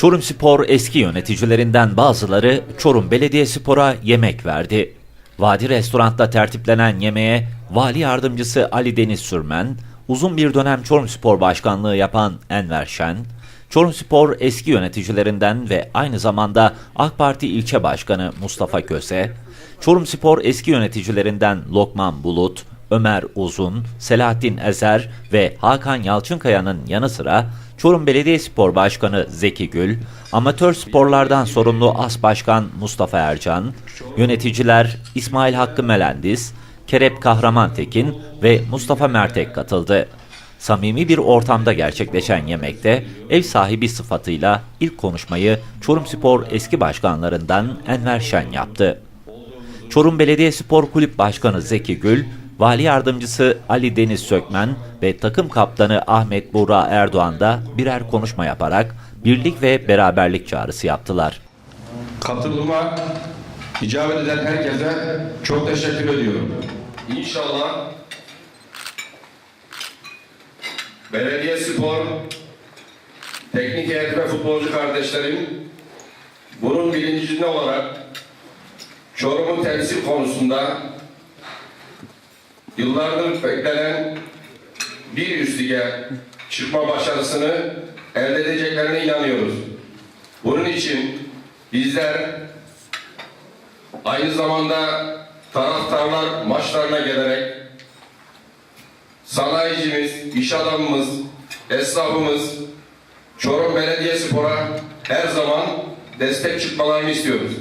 Çorum Spor eski yöneticilerinden bazıları Çorum Belediyespor'a yemek verdi. Vadi Restorant'ta tertiplenen yemeğe Vali Yardımcısı Ali Deniz Sürmen, uzun bir dönem Çorum Spor Başkanlığı yapan Enver Şen, Çorum Spor eski yöneticilerinden ve aynı zamanda AK Parti ilçe başkanı Mustafa Köse, Çorum Spor eski yöneticilerinden Lokman Bulut, Ömer Uzun, Selahattin Ezer ve Hakan Yalçınkaya'nın yanı sıra Çorum Belediyespor Başkanı Zeki Gül, amatör sporlardan sorumlu As Başkan Mustafa Ercan, yöneticiler İsmail Hakkı Melendiz, Kerep Kahraman Tekin ve Mustafa Mertek katıldı. Samimi bir ortamda gerçekleşen yemekte ev sahibi sıfatıyla ilk konuşmayı Çorum Spor eski başkanlarından Enver Şen yaptı. Çorum Belediyespor Kulüp Başkanı Zeki Gül, Vali Yardımcısı Ali Deniz Sökmen ve takım kaptanı Ahmet Buğra Erdoğan da birer konuşma yaparak birlik ve beraberlik çağrısı yaptılar. Katılıma icabet eden herkese çok teşekkür ediyorum. İnşallah belediye spor, teknik heyet ve futbolcu kardeşlerim bunun bilincinde olarak Çorum'un temsil konusunda yıllardır beklenen bir üst lige çıkma başarısını elde edeceklerine inanıyoruz. Bunun için bizler aynı zamanda taraftarlar maçlarına gelerek sanayicimiz, iş adamımız, esnafımız Çorum Belediyespor'a her zaman destek çıkmalarını istiyoruz.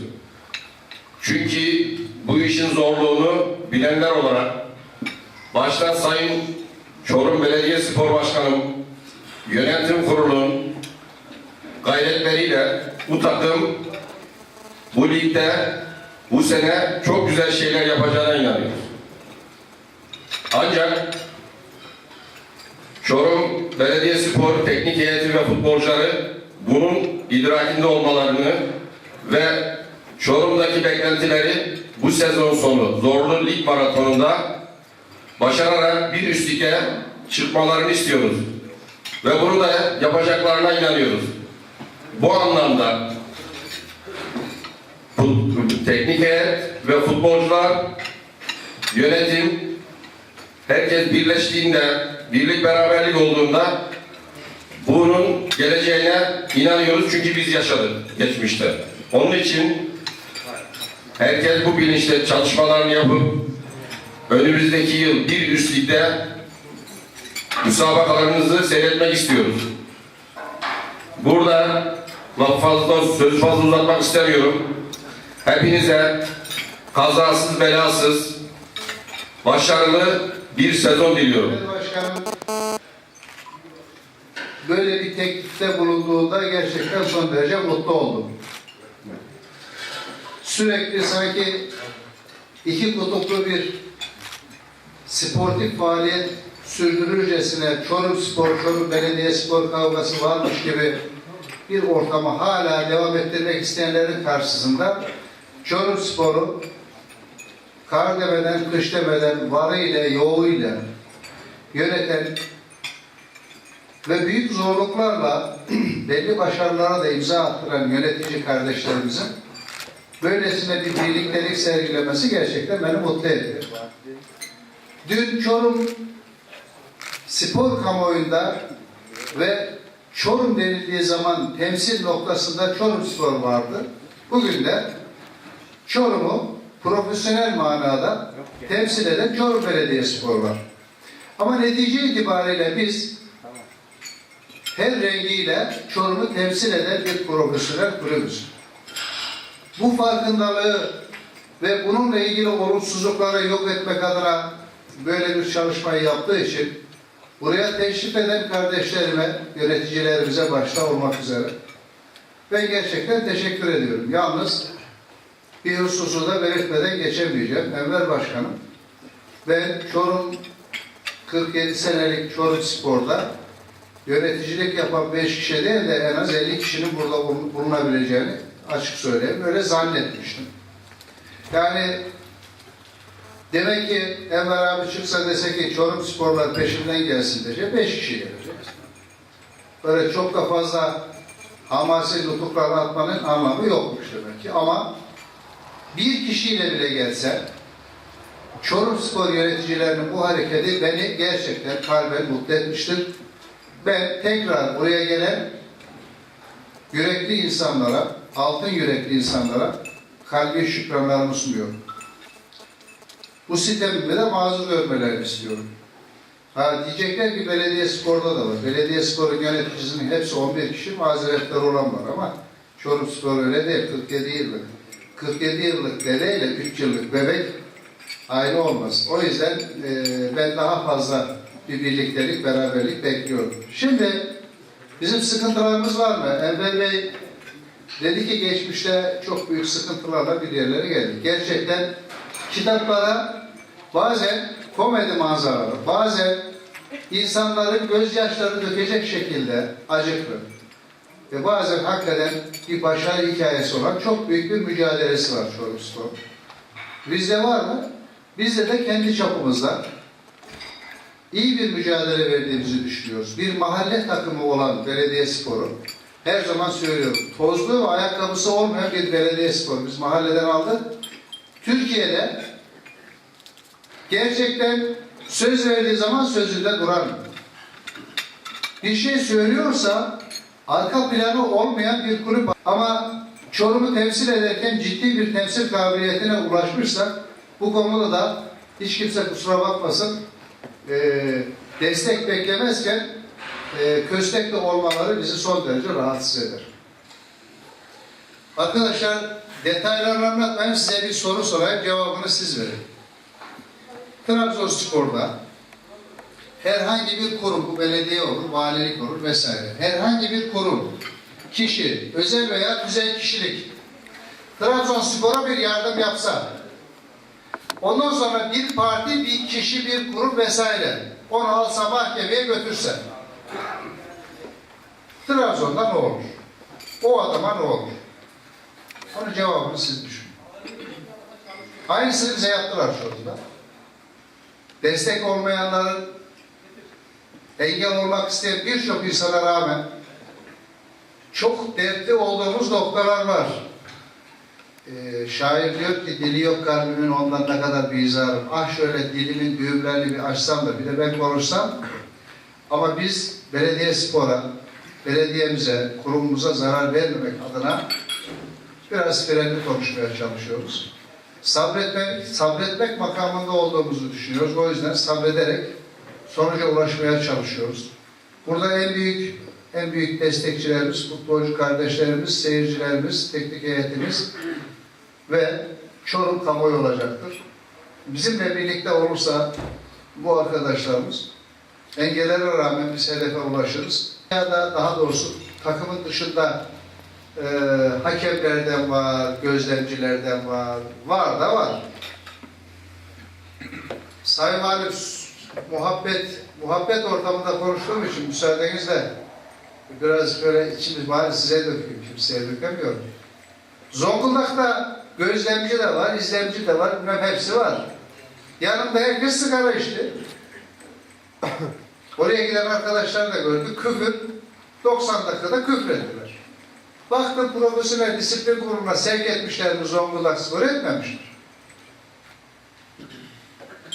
Çünkü bu işin zorluğunu bilenler olarak başta Sayın Çorum Belediyespor Başkanım, yönetim kurulunun gayretleriyle bu takım bu ligde bu sene çok güzel şeyler yapacağına inanıyoruz. Ancak Çorum Belediyespor teknik heyeti ve futbolcuları bunun idrakinde olmalarını ve Çorum'daki beklentileri bu sezon sonu zorlu lig maratonunda başararak bir üst çıkmalarını istiyoruz. Ve bunu da yapacaklarına inanıyoruz. Bu anlamda teknik heyet ve futbolcular, yönetim, herkes birleştiğinde, birlik beraberlik olduğunda bunun geleceğine inanıyoruz çünkü biz yaşadık geçmişte. Onun için herkes bu bilinçle çalışmalarını yapıp önümüzdeki yıl bir üst ligde müsabakalarınızı seyretmek istiyoruz. Burada laf fazla, söz fazla uzatmak istemiyorum. Hepinize kazasız belasız başarılı bir sezon diliyorum. Başkanım böyle bir teklifte bulunduğunda gerçekten son derece mutlu oldum. Sürekli sanki iki kutuplu bir sportif faaliyet sürdürürcesine Çorum Spor, Çorum Belediye Spor kavgası varmış gibi bir ortamı hala devam ettirmek isteyenlerin karşısında Çorum Spor'u kar demeden, kış demeden, varıyla, yoğuyla yöneten ve büyük zorluklarla belli başarılara da imza attıran yönetici kardeşlerimizin böylesine bir birliktelik sergilemesi gerçekten beni mutlu ediyor. Dün Çorum spor kamuoyunda ve Çorum denildiği zaman temsil noktasında Çorum Spor vardı. Bugün de Çorum'u profesyonel manada temsil eden Çorum Belediyespor var. Ama netice itibariyle biz her rengiyle Çorum'u temsil eden bir profesyonel kulübüz. Bu farkındalığı ve bununla ilgili olumsuzlukları yok etmek adına böyle bir çalışmayı yaptığı için buraya teşrif eden kardeşlerime, yöneticilerimize başta olmak üzere ben gerçekten teşekkür ediyorum. Yalnız bir hususu da belirtmeden geçemeyeceğim. Enver Başkanım, ben Çorum 47 senelik Çorum Spor'da yöneticilik yapan 5 kişi değil de en az 50 kişinin burada bulun- bulunabileceğini açık söyleyeyim. Öyle zannetmiştim. Yani demek ki Enver abi çıksa dese ki Çorum Sporlar peşinden gelsin diyecek. 5 kişi gelecek. Böyle çok da fazla hamasi nutuklarla atmanın anlamı yokmuş demek ki. Ama bir kişiyle bile gelse Çorum Spor yöneticilerinin bu hareketi beni gerçekten kalben mutlu etmiştir. Ben tekrar buraya gelen yürekli insanlara, altın yürekli insanlara kalbi şükranlarımı sunuyorum. Bu sistemimi de mazur görmelerini istiyorum. Ha, diyecekler ki belediye sporda da var. Belediye sporun yöneticisinin hepsi 11 kişi mazeretleri olan var ama Çorum Spor öyle değil. 47 yıllık. 47 yıllık dedeyle 3 yıllık bebek aynı olmaz. O yüzden e, ben daha fazla bir birliktelik, beraberlik bekliyorum. Şimdi bizim sıkıntılarımız var mı? Enver Bey dedi ki geçmişte çok büyük sıkıntılarla bir yerlere geldik. Gerçekten kitaplara bazen komedi manzaraları, bazen insanların gözyaşlarını dökecek şekilde acıklı ve bazen hakikaten bir başarı hikayesi olan çok büyük bir mücadelesi var Çorum. Bizde var mı? Bizde de kendi çapımızda iyi bir mücadele verdiğimizi düşünüyoruz. Bir mahalle takımı olan belediye sporu her zaman söylüyorum. Tozlu ve ayakkabısı olmayan bir belediye sporu. Biz mahalleden aldık. Türkiye'de gerçekten söz verdiği zaman sözünde duran bir şey söylüyorsa arka planı olmayan bir kulüp ama Çorum'u temsil ederken ciddi bir temsil kabiliyetine ulaşmışsak bu konuda da hiç kimse kusura bakmasın eee, destek beklemezken eee köstekli olmaları bizi son derece rahatsız eder. Arkadaşlar detaylarını anlatmayayım size bir soru sorayım cevabını siz verin. Trabzonspor'da herhangi bir kurum, bu belediye olur, valilik olur vesaire. Herhangi bir kurum, kişi, özel veya tüzel kişilik Trabzonspor'a bir yardım yapsa, ondan sonra bir parti, bir kişi, bir kurum vesaire onu alsa mahkemeye götürse, Trabzon'da ne olur? O adama ne olur? Onun cevabını siz düşünün. Aynısını bize yaptılar şu anda. Destek olmayanların engel olmak isteyen birçok insana rağmen çok dertli olduğumuz noktalar var. Ee, şair diyor ki dili yok kalbimin ondan ne kadar bir izarım. Ah şöyle dilimin düğümlerini bir açsam da bir de ben konuşsam. Ama biz belediye spora, belediyemize, kurumumuza zarar vermemek adına biraz frenli konuşmaya çalışıyoruz. Sabretmek, sabretmek makamında olduğumuzu düşünüyoruz. O yüzden sabrederek sonuca ulaşmaya çalışıyoruz. Burada en büyük en büyük destekçilerimiz, futbolcu kardeşlerimiz, seyircilerimiz, teknik heyetimiz ve Çorum kamuoyu olacaktır. Bizimle birlikte olursa bu arkadaşlarımız engellere rağmen biz hedefe ulaşırız. Ya da daha doğrusu takımın dışında e, hakemlerden var, gözlemcilerden var, var da var. Sayın Valim, muhabbet, muhabbet ortamında konuştuğum için müsaadenizle biraz böyle içimiz bari size döküyorum, kimseye dökemiyorum. Zonguldak'ta gözlemci de var, izlemci de var, bilmem hepsi var. Yanımda herkes sigara içti. Oraya giden arkadaşlar da gördü, küfür, 90 dakikada küfrettiler. Baktım profesyonel disiplin kuruluna sevk etmişler mi Zonguldak spor etmemişler.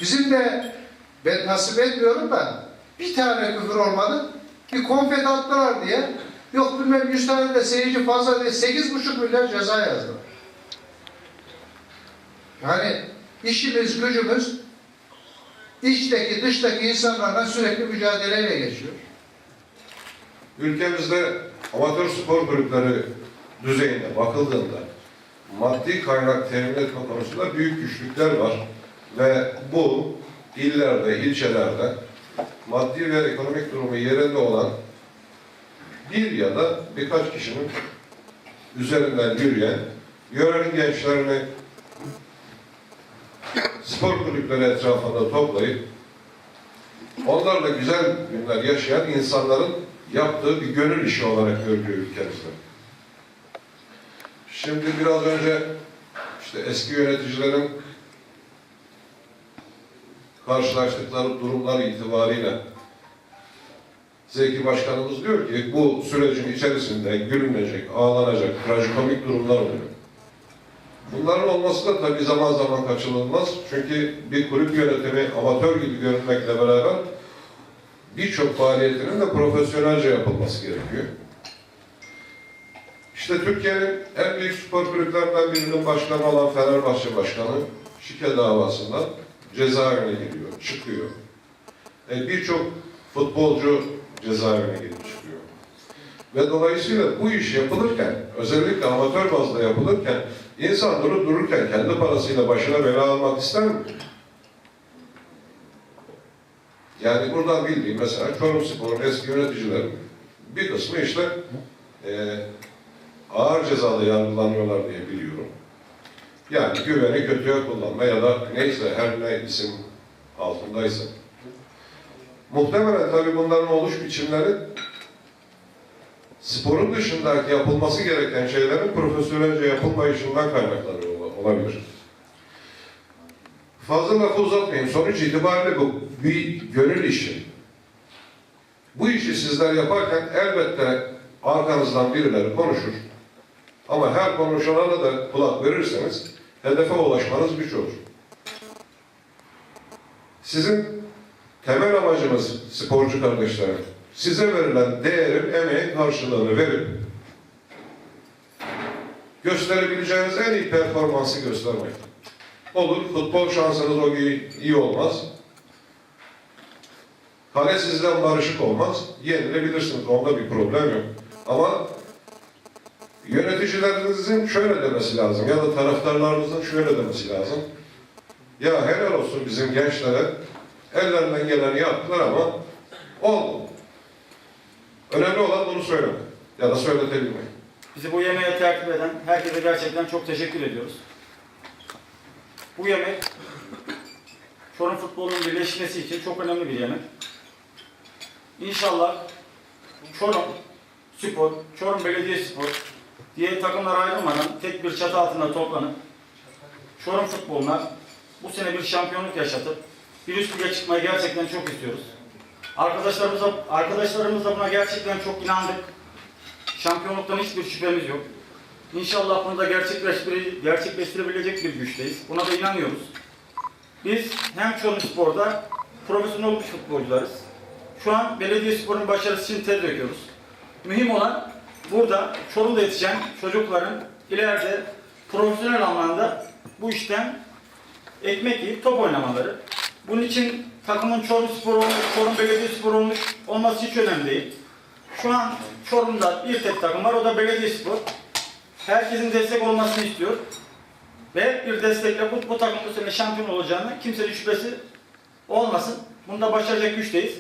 Bizim de ben nasip etmiyorum da bir tane küfür olmadı. Bir konfet attılar diye yok bilmem 100 tane de seyirci fazla diye 8,5 milyar ceza yazdılar. Yani işimiz gücümüz içteki dıştaki insanlarla sürekli mücadeleyle geçiyor. Ülkemizde amatör spor kulüpleri düzeyinde bakıldığında maddi kaynak temin etme konusunda büyük güçlükler var. Ve bu illerde, ilçelerde maddi ve ekonomik durumu yerinde olan bir ya da birkaç kişinin üzerinden yürüyen yörenin gençlerini spor kulüpleri etrafında toplayıp onlarla güzel günler yaşayan insanların yaptığı bir gönül işi olarak görülüyor ülkemizde. Şimdi biraz önce işte eski yöneticilerin karşılaştıkları durumlar itibariyle Zeki Başkanımız diyor ki bu sürecin içerisinde gülünecek, ağlanacak, trajikomik durumlar oluyor. Bunların olması da tabii zaman zaman kaçınılmaz. Çünkü bir kulüp yönetimi amatör gibi görünmekle beraber birçok faaliyetinin de profesyonelce yapılması gerekiyor. İşte Türkiye'nin en büyük spor kulüplerinden birinin başkanı olan Fenerbahçe Başkanı şike davasında cezaevine giriyor, çıkıyor. E, Birçok futbolcu cezaevine girip çıkıyor. Ve dolayısıyla bu iş yapılırken, özellikle amatör bazda yapılırken, insan durup dururken kendi parasıyla başına bela almak ister mi? Yani buradan bildiğim mesela Çorum Spor'un eski yöneticileri bir kısmı işte e, ağır cezalı yargılanıyorlar diye biliyorum. Yani güveni kötüye kullanma ya da neyse her ne isim altındaysa. Muhtemelen tabii bunların oluş biçimleri sporun dışındaki yapılması gereken şeylerin profesyonelce yapılmayışından kaynaklanıyor ola- olabilir. Fazla lafı uzatmayayım. Sonuç itibariyle bu bir gönül işi. Bu işi sizler yaparken elbette arkanızdan birileri konuşur. Ama her konuşana da kulak verirseniz hedefe ulaşmanız güç olur. Sizin temel amacınız sporcu kardeşlerim, size verilen değerin, emeğin karşılığını verip gösterebileceğiniz en iyi performansı göstermek. Olur, futbol şansınız o iyi, iyi olmaz. Kale sizden barışık olmaz. Yenilebilirsiniz, onda bir problem yok. Ama yöneticilerinizin şöyle demesi lazım ya da taraftarlarınızın şöyle demesi lazım. Ya helal olsun bizim gençlere. Ellerinden geleni yaptılar ama olmadı. Önemli olan bunu söylemek ya da söyletebilmek. Bizi bu yemeğe tertip eden herkese gerçekten çok teşekkür ediyoruz. Bu yemek Çorum futbolunun birleşmesi için çok önemli bir yemek. İnşallah Çorum Spor, Çorum Belediye Spor diye takımlar ayrılmadan tek bir çatı altında toplanıp Çorum futboluna bu sene bir şampiyonluk yaşatıp bir üst lige çıkmayı gerçekten çok istiyoruz. Arkadaşlarımıza, arkadaşlarımızla buna gerçekten çok inandık. Şampiyonluktan hiçbir şüphemiz yok. İnşallah bunu da gerçekleştire, gerçekleştirebilecek bir güçteyiz. Buna da inanıyoruz. Biz hem Çorum Spor'da profesyonel olmuş futbolcularız. Şu an belediye sporun başarısı için ter döküyoruz. Mühim olan burada Çorum'da yetişen çocukların ileride profesyonel anlamda bu işten ekmek yiyip top oynamaları. Bunun için takımın Çorum Spor olmuş, Çorum Belediye Spor olmuş olması hiç önemli değil. Şu an Çorum'da bir tek takım var, o da Belediye Spor. Herkesin destek olmasını istiyor. Ve bir destekle bu, bu takım bu sene şampiyon olacağını kimsenin şüphesi olmasın. Bunda başaracak güçteyiz.